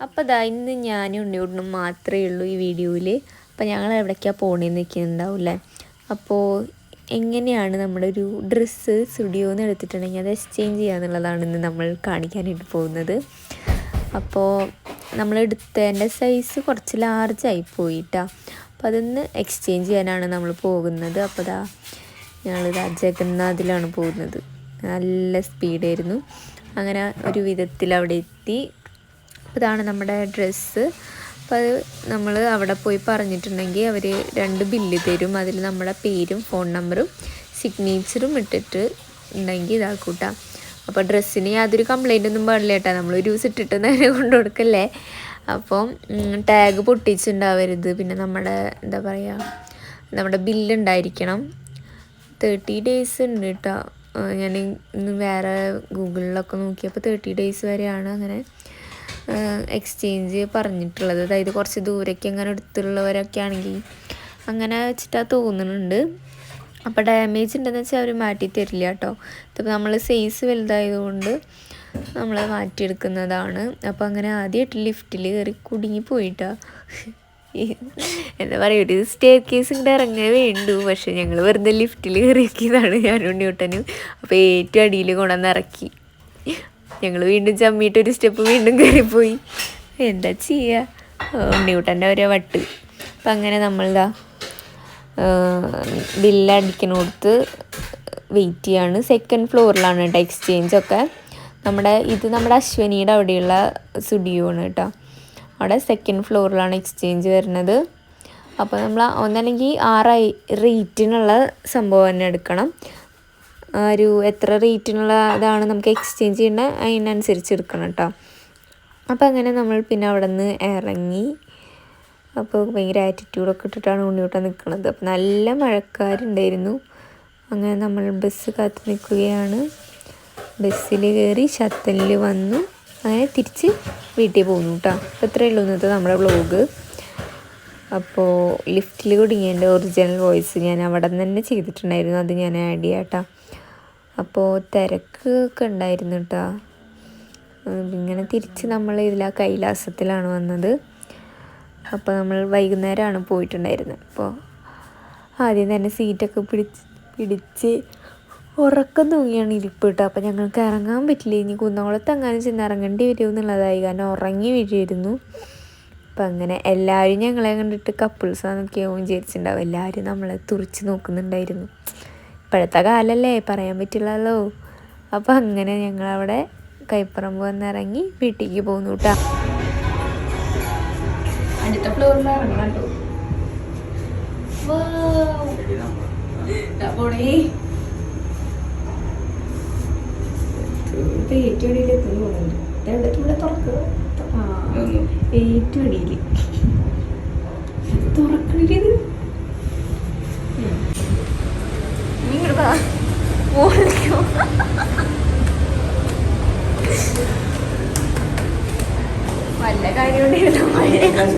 അപ്പോൾ ദാ ഇന്ന് ഞാനും ഉണ്ണിയോടനും മാത്രമേ ഉള്ളൂ ഈ വീഡിയോയിൽ അപ്പോൾ ഞങ്ങൾ എവിടേക്കാണ് പോകണേന്ന് നിൽക്കുന്നുണ്ടാവില്ലേ അപ്പോൾ എങ്ങനെയാണ് നമ്മുടെ ഒരു ഡ്രസ്സ് സ്റ്റുഡിയോന്ന് എടുത്തിട്ടുണ്ടെങ്കിൽ അത് എക്സ്ചേഞ്ച് ചെയ്യാന്നുള്ളതാണ് ഇന്ന് നമ്മൾ കാണിക്കാനായിട്ട് പോകുന്നത്. അപ്പോൾ നമ്മൾ എടുത്തതിന്റെ സൈസ് കുറച്ച് ലാർജായി പോയിട്ടാ. അപ്പോൾ അതൊന്ന് എക്സ്ചേഞ്ച് ചെയ്യാനാണ് നമ്മൾ പോകുന്നത്. അപ്പോൾ ദാ ഞങ്ങളിതാ ജഗന്നാഥിലാണ് പോകുന്നത്. നല്ല സ്പീഡായിരുന്നു അങ്ങനെ ഒരു വിധത്തിൽ അവിടെ എത്തി. ഇതാണ് നമ്മുടെ ഡ്രസ്സ്. അപ്പോൾ അത് നമ്മൾ അവിടെ പോയി പറഞ്ഞിട്ടുണ്ടെങ്കിൽ അവർ രണ്ട് ബില്ല് തരും. അതിൽ നമ്മുടെ പേരും ഫോൺ നമ്പറും സിഗ്നേച്ചറും ഇട്ടിട്ട് ഉണ്ടെങ്കിൽ ഇതാക്കൂട്ടാ. അപ്പോൾ ഡ്രസ്സിന് യാതൊരു കംപ്ലൈന്റ് ഒന്നും പാടില്ല കേട്ടോ. നമ്മൾ ഒരു ദിവസം ഇട്ടിട്ട് നേരെ കൊണ്ടു കൊടുക്കല്ലേ? അപ്പം ടാഗ് പൊട്ടിച്ചുണ്ടാവരുത്. പിന്നെ നമ്മുടെ എന്താ പറയുക നമ്മുടെ ബില്ല് ഉണ്ടായിരിക്കണം തേർട്ടി ഡേയ്സ് ഉണ്ട് കേട്ടോ. ഞാൻ വേറെ ഗൂഗിളിലൊക്കെ നോക്കിയപ്പോൾ തേർട്ടി ഡേയ്സ് വരെയാണ് അങ്ങനെ എക്സ്ചേഞ്ച് പറഞ്ഞിട്ടുള്ളത്. അതായത് കുറച്ച് ദൂരേക്ക് അങ്ങനെ എടുത്തുള്ളവരൊക്കെ ആണെങ്കിൽ അങ്ങനെ വെച്ചിട്ടാ തോന്നുന്നുണ്ട്. അപ്പോൾ ഡാമേജ് ഉണ്ടെന്ന് വെച്ചാൽ അവർ മാറ്റി തരില്ല കേട്ടോ. ഇതിപ്പോൾ നമ്മൾ സൈസ് വലുതായതുകൊണ്ട് നമ്മൾ മാറ്റിയെടുക്കുന്നതാണ്. അപ്പോൾ അങ്ങനെ ആദ്യമായിട്ട് ലിഫ്റ്റിൽ കയറി കുടുങ്ങി പോയിട്ടാ. എന്താ പറയുക ഒരു സ്റ്റേ കേസ് ഇങ്ങോട്ട് ഇറങ്ങേ വേണ്ടു. പക്ഷെ ഞങ്ങൾ വെറുതെ ലിഫ്റ്റിൽ കയറിയതാണ് ഞാനും ന്യൂട്ടനും അപ്പോൾ ഏറ്റവും അടിയിൽ കൊണ്ടുവന്ന് ഇറക്കി. ഞങ്ങൾ വീണ്ടും ചമ്മിയിട്ട് ഒരു സ്റ്റെപ്പ് വീണ്ടും കയറിപ്പോയി എന്താ ചെയ്യുക ഉണ്ണിയൂട്ടന്റെ ഒരേ വട്ട്. അപ്പം അങ്ങനെ നമ്മളിതാ ബില്ലടിക്കണോടത്ത് വെയിറ്റ് ചെയ്യാണ്. സെക്കൻഡ് ഫ്ലോറിലാണ് കേട്ടോ എക്സ്ചേഞ്ച് ഒക്കെ. നമ്മുടെ ഇത് നമ്മുടെ അശ്വനിയുടെ അവിടെയുള്ള സ്റ്റുഡിയോ ആണ് കേട്ടോ അവിടെ സെക്കൻഡ് ഫ്ലോറിലാണ് എക്സ്ചേഞ്ച് വരുന്നത്. അപ്പോൾ നമ്മൾ ഒന്നല്ലെങ്കിൽ ആറായി റേറ്റിനുള്ള സംഭവം തന്നെ എടുക്കണം. ഒരു എത്ര റേറ്റിനുള്ള ഇതാണ് നമുക്ക് എക്സ്ചേഞ്ച് ചെയ്യേണ്ട അതിനനുസരിച്ച് എടുക്കണം കേട്ടോ. അപ്പോൾ അങ്ങനെ നമ്മൾ പിന്നെ അവിടെ നിന്ന് ഇറങ്ങി. അപ്പോൾ ഭയങ്കര ആറ്റിറ്റ്യൂഡൊക്കെ ഇട്ടിട്ടാണ് ഉണ്ണിയോട്ടം നിൽക്കുന്നത് അപ്പോൾ നല്ല മഴക്കാരുണ്ടായിരുന്നു. അങ്ങനെ നമ്മൾ ബസ് കാത്തു നിൽക്കുകയാണ് ബസ്സിൽ കയറി ശത്തനിൽ വന്നു. അങ്ങനെ തിരിച്ച് വീട്ടിൽ പോകുന്നു കേട്ടോ. അപ്പോൾ ഇത്രയേ ഉള്ളൂ ഇന്നത്തെ നമ്മുടെ വ്ളോഗ് അപ്പോൾ ലിഫ്റ്റിൽ കുടുങ്ങിയതിന്റെ ഒറിജിനൽ വോയിസ് ഞാൻ അവിടെ നിന്ന് തന്നെ ചെയ്തിട്ടുണ്ടായിരുന്നു. അത് ഞാൻ ആഡ് ചെയ്യാം കേട്ടോ. അപ്പോൾ തിരക്ക് ഒക്കെ ഉണ്ടായിരുന്നു കേട്ടോ ഇങ്ങനെ തിരിച്ച് നമ്മൾ ഇതിൽ ആ കൈലാസത്തിലാണ് വന്നത്. അപ്പോൾ നമ്മൾ വൈകുന്നേരമാണ് പോയിട്ടുണ്ടായിരുന്നത് അപ്പോൾ ആദ്യം തന്നെ സീറ്റൊക്കെ പിടിച്ച് പിടിച്ച് ഉറക്കം തൂങ്ങിയാണ് ഇരിപ്പ് കേട്ടോ അപ്പോൾ ഞങ്ങൾക്ക് ഇറങ്ങാൻ പറ്റില്ല. ഇനി കുന്നംകുളത്ത് അങ്ങനെ ചെന്ന് ഇറങ്ങേണ്ടി വരും എന്നുള്ളതായി. കാരണം ഉറങ്ങി വീഴുമായിരുന്നു. അപ്പം അങ്ങനെ എല്ലാവരും ഞങ്ങളെ കണ്ടിട്ട് കപ്പിൾസാന്നൊക്കെയാവും വിചാരിച്ചിട്ടുണ്ടാവും എല്ലാവരും നമ്മളെ തുറിച്ച് നോക്കുന്നുണ്ടായിരുന്നു. ഇപ്പോഴത്തെ കാലല്ലേ പറയാൻ പറ്റില്ലല്ലോ. അപ്പം അങ്ങനെ ഞങ്ങളവിടെ കൈപ്പറമ്പ് വന്നിറങ്ങി വീട്ടിലേക്ക് പോന്നു കേട്ടോ അടുത്ത ഫ്ലോറിൽ ഇറങ്ങണം ഏറ്റവും അടിയിൽ എത്തുന്നു ഇവിടെ തുറക്കുക ആ ഏറ്റവും അടിയിൽ മോളിക്കോ വല്ല കാര്യം ഉണ്ടായിരുന്നു